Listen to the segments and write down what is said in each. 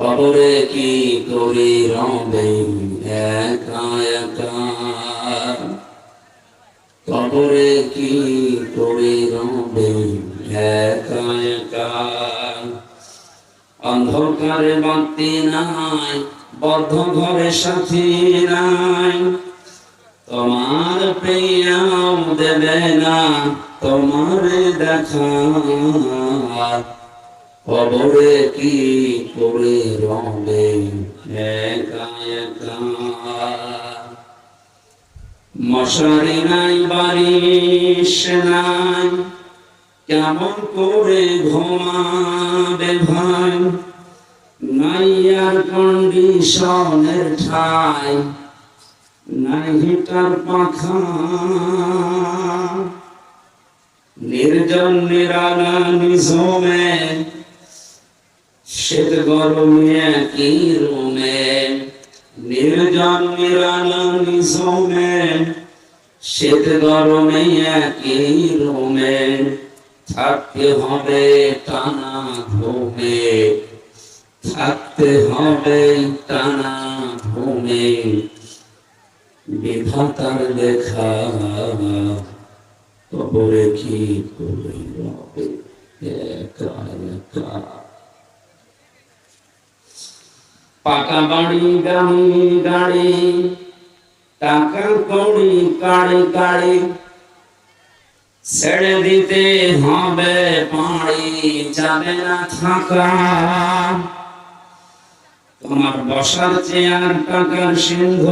কবরে কি করি রবে একা একা কবরে কি করি রবে একা একা অন্ধকারে বাতি নাই, বদ্ধ ঘরে সাথী নাই। তোমার প্রিয়াম দেবে না, তোমার দেখা কবরে কি করে রবে? মশারি নাই, বারিশ নাই, কেমন করে ঘুমাবে ভাই? নাই আর কন্ডিশনের ঠাই, নাই হিটার পাখা। নির্জন নিরালা নিঝুমে শীত গরমে একই রুমে? নির্জন নিরালা নিঝুমে শীত গরমে একই রুমে? থাকতে হবে টানা ঘুমে। থাকতে হবে টানা ঘুমে। বিধাতার দেখা কবরে কি করে রবে? একা একা। পাকা বাড়ি গাড়ি গাড়ি টাকা কড়ি কাড়ি কাড়ি। ছেড়ে দিতে হবে, পাড়ি যাবে না থাকা তোমার বসার চেয়ার, টাকার সিংহ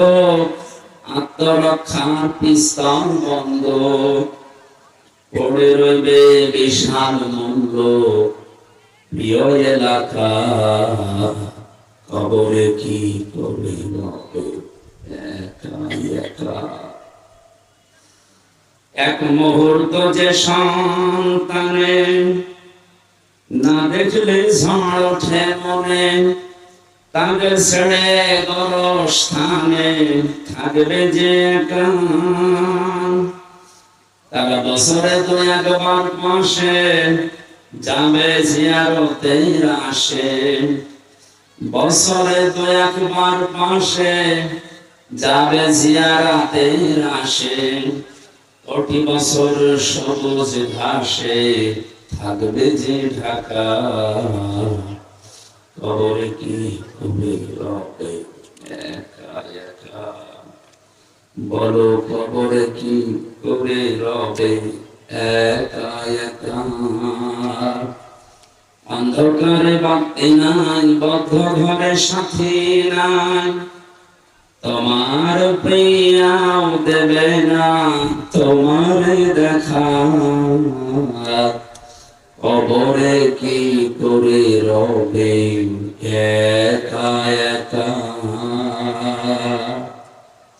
আত্মরক্ষার পিস্তল বন্ধ। পড়ে রইবে বিশাল মূল্য প্রিয় এলাকা। কবরে কি রবে একা একা। এক মুহূর্ত যে সন্তানে না দেখলে ঝড় ওঠে মনে তাকে ছেড়ে গরস্থানে থাকবে যে একা। তারা বছরে তো একবার মাসে যাবে জিয়ারতে আসে। বছরে তো একবার মাসে যাবে জিয়ারাতে আসে কোটি বছর সবুজ ঘাসে থাকবে যে ঢাকা। কবরে কি হবে রবে? একা একা। বলো কবরে কি করে রবে? একা একা। অন্ধকারে বাতি নাই, বদ্ধ ঘরে সাথী নাই। তোমার প্রিয়াও দেবে না, তোমার দেখা। কবরে কি করে রবে? একা একা।